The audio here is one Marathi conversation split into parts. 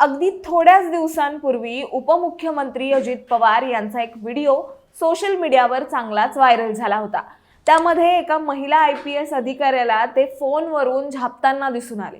अगदी थोड्याच दिवसांपूर्वी उपमुख्यमंत्री अजित पवार यांचा एक व्हिडिओ सोशल मीडियावर चांगलाच व्हायरल झाला होता. त्यामध्ये एका महिला आय पी एस अधिकाऱ्याला ते फोनवरून झापताना दिसून आले.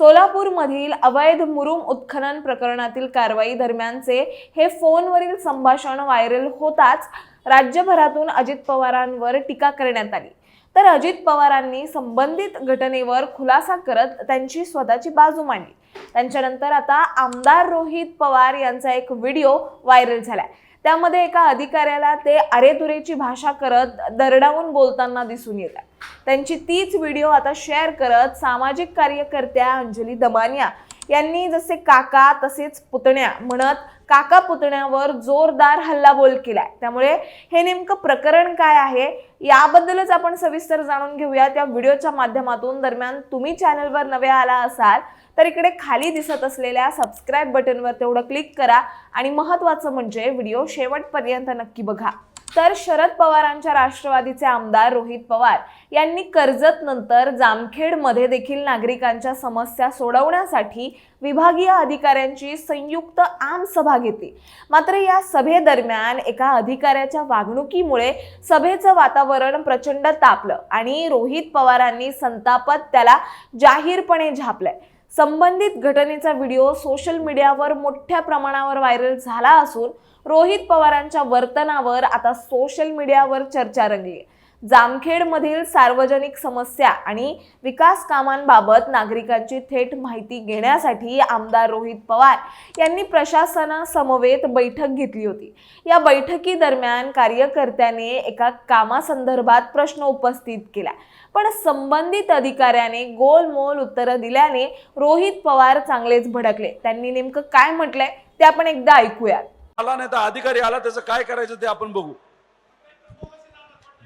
सोलापूरमधील अवैध मुरुम उत्खनन प्रकरणातील कारवाई दरम्यानचे हे फोनवरील संभाषण व्हायरल होताच राज्यभरातून अजित पवारांवर टीका करण्यात आली. तर अजित पवारांनी संबंधित घटनेवर खुलासा करत त्यांची स्वतःची बाजू मांडली. त्यांच्यानंतर आता आमदार रोहित पवार यांचा एक व्हिडिओ व्हायरल झालाय. त्यामध्ये एका अधिकाऱ्याला ते अरेतुरेची भाषा करत दरडावून बोलताना दिसून येत आहे त्यांची तीच व्हिडिओ आता शेअर करत सामाजिक कार्यकर्त्या अंजली दमानिया यांनी जसे काका तसेच पुतण्या म्हणत काका पुतण्यावर जोरदार हल्लाबोल केलाय. त्यामुळे हे नेमकं प्रकरण काय आहे याबद्दलच आपण सविस्तर जाणून घेऊया. त्या व्हिडिओच्या माध्यमातून दरम्यान तुम्ही चॅनलवर नवे आला असाल तर इकडे खाली दिसत असलेल्या सबस्क्राईब बटनवर तेवढं क्लिक करा. आणि महत्त्वाचं म्हणजे व्हिडिओ शेवटपर्यंत नक्की बघा. तर शरद पवारांच्या राष्ट्रवादीचे आमदार रोहित पवार यांनी कर्जत नंतर जामखेडमध्ये देखील नागरिकांच्या समस्या सोडवण्यासाठी विभागीय अधिकाऱ्यांची संयुक्त आम सभा घेतली. मात्र या सभेदरम्यान एका अधिकाऱ्याच्या वागणुकीमुळे सभेचं वातावरण प्रचंड तापलं आणि रोहित पवारांनी संतापात त्याला जाहीरपणे झापलंय. संबंधित घटनेचा व्हिडिओ सोशल मीडियावर मोठ्या प्रमाणावर व्हायरल झाला असून रोहित पवारांच्या वर्तनावर आता सोशल मीडियावर चर्चा रंगली. जामखेडमधील सार्वजनिक समस्या आणि विकास कामांबाबत नागरिकांची थेट माहिती घेण्यासाठी आमदार रोहित पवार यांनी प्रशासनासमवेत बैठक घेतली होती. या बैठकीदरम्यान कार्यकर्त्याने एका कामासंदर्भात प्रश्न उपस्थित केला. पण संबंधित अधिकाऱ्याने गोलमोल उत्तरं दिल्याने रोहित पवार चांगलेच भडकले. त्यांनी नेमकं काय म्हटलंय ते आपण एकदा ऐकूयात. आला नाही तर अधिकारी आला त्याचं काय करायचं ते आपण बघू.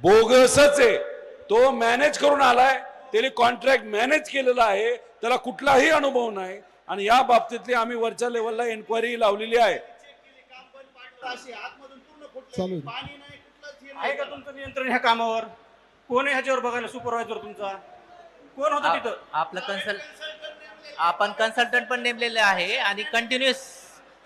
बोगसच आहे. तो मॅनेज करून आलाय त्याने कॉन्ट्रॅक्ट मॅनेज केलेला आहे त्याला कुठलाही अनुभव नाही. आणि या बाबतीतली आम्ही वरच्या लेवलला एन्क्वायरी लावलेली आहे. आहे. का तुमचं नियंत्रण ह्या कामावर? कोण आहे ह्याच्यावर बघायला सुपरवायझर तुमचा? कोण होता तिथं? आपलं कन्सल्ट आपण कन्सल्टंट पण नेमलेले आहे आणि कंटिन्युअस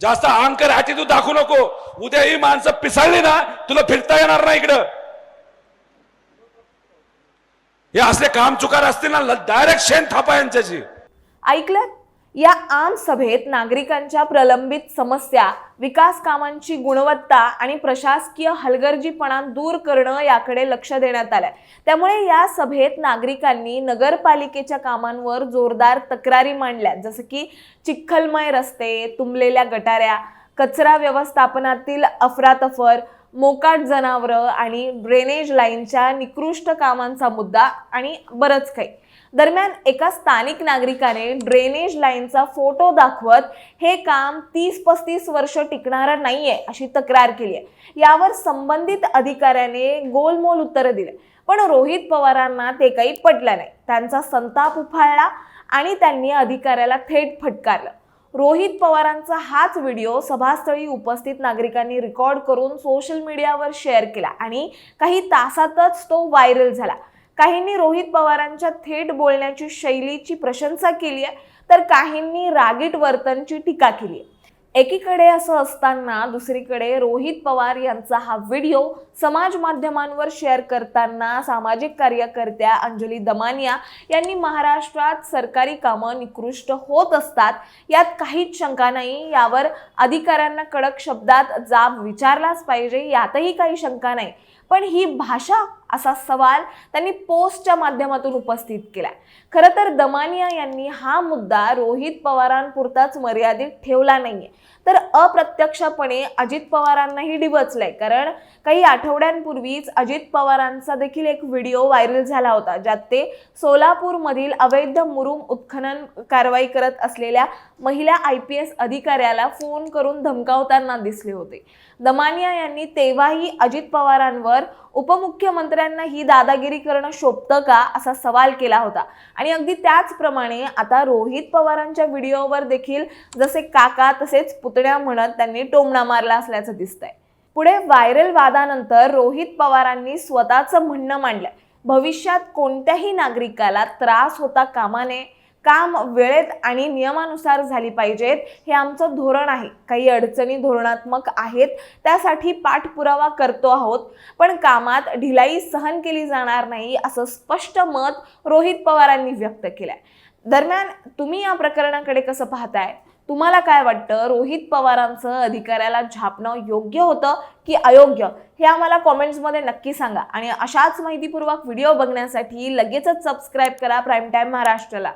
जास्त अहंकार ॲटिट्यूड दाखवू नको. उद्या ही माणसं पिसाळली ना तुला फिरता येणार नाही इकडं. हे असले काम चुकार असतील ना डायरेक्ट शेण थापा यांच्याशी. ऐकलं? या आम सभेत नागरिकांच्या प्रलंबित समस्या विकास कामांची गुणवत्ता आणि प्रशासकीय हलगर्जीपणा दूर करणं याकडे लक्ष देण्यात आलंय. त्यामुळे या सभेत नागरिकांनी नगरपालिकेच्या कामांवर जोरदार तक्रारी मांडल्या जसं की चिखलमय रस्ते तुंबलेल्या गटाऱ्या कचरा व्यवस्थापनातील अफरातफर मोकाट जनावरं आणि ड्रेनेज लाईनच्या निकृष्ट कामांचा मुद्दा आणि बरंच काही. दरम्यान एका स्थानिक नागरिकाने ड्रेनेज लाईनचा फोटो दाखवत हे काम तीस पस्तीस वर्ष टिकणारं नाहीये अशी तक्रार केली आहे. यावर संबंधित अधिकाऱ्याने गोलमोल उत्तरं दिले. पण रोहित पवारांना ते काही पटलं नाही. त्यांचा संताप उफाळला आणि त्यांनी अधिकाऱ्याला थेट फटकारलं. रोहित पवारांचा हाच व्हिडिओ सभास्थळी उपस्थित नागरिकांनी रेकॉर्ड करून सोशल मीडियावर शेअर केला आणि काही तासातच तो व्हायरल झाला. काहींनी रोहित पवारांच्या थेट बोलण्याची शैलीची प्रशंसा केली आहे तर काहींनी रागीट वर्तनची टीका केली आहे. एकीकडे असं असताना दुसरीकडे रोहित पवार यांचा हा व्हिडिओ समाज माध्यमांवर शेअर करताना सामाजिक कार्यकर्त्या अंजली दमानिया यांनी महाराष्ट्रात सरकारी कामं निकृष्ट होत असतात यात काहीच शंका नाही. यावर अधिकाऱ्यांना कडक शब्दात जाब विचारलाच पाहिजे यातही काही शंका नाही. पण ही भाषा असा सवाल त्यांनी पोस्टच्या माध्यमातून उपस्थित केला खरं तर दमानिया यांनी हा मुद्दा रोहित पवारांपुरताच मर्यादित ठेवला नाहीये. तर अप्रत्यक्षपणे अजित पवारांनाही डिवचलंय. कारण काही आठवड्यांपूर्वीच अजित पवारांचा देखील एक व्हिडिओ व्हायरल झाला होता ज्यात ते सोलापूरमधील अवैध मुरुम उत्खनन कारवाई करत असलेल्या महिला आय पी एस अधिकाऱ्याला फोन करून धमकावताना दिसले होते. दमानिया यांनी तेव्हाही अजित पवारांवर उपमुख्यमंत्र्यांना ही दादागिरी करणं शोभतं का असा सवाल केला होता. आणि अगदी त्याचप्रमाणे आता रोहित पवारांच्या व्हिडिओवर देखील जसे काका तसेच पुतण्या म्हणत त्यांनी टोमणा मारला असल्याचं दिसतंय. पुढे व्हायरल वादानंतर रोहित पवारांनी स्वतःचं म्हणणं मांडलंय भविष्यात कोणत्याही नागरिकाला त्रास होता कामा नये काम वेळेत आणि नियमानुसार झाली पाहिजेत हे आमचं धोरण आहे. काही अडचणी धोरणात्मक आहेत त्यासाठी पाठपुरावा करतो आहोत. पण कामात ढिलाई सहन केली जाणार नाही असं स्पष्ट मत रोहित पवारांनी व्यक्त केलंय. दरम्यान तुम्ही या प्रकरणाकडे कसं पाहताय? तुम्हाला काय वाटतं? रोहित पवारांचं अधिकाऱ्याला झापणं योग्य होतं की अयोग्य? हे आम्हाला कॉमेंट्समध्ये नक्की सांगा. आणि अशाच माहितीपूर्वक व्हिडिओ बघण्यासाठी लगेचच सबस्क्राईब करा प्राईम टाईम महाराष्ट्राला.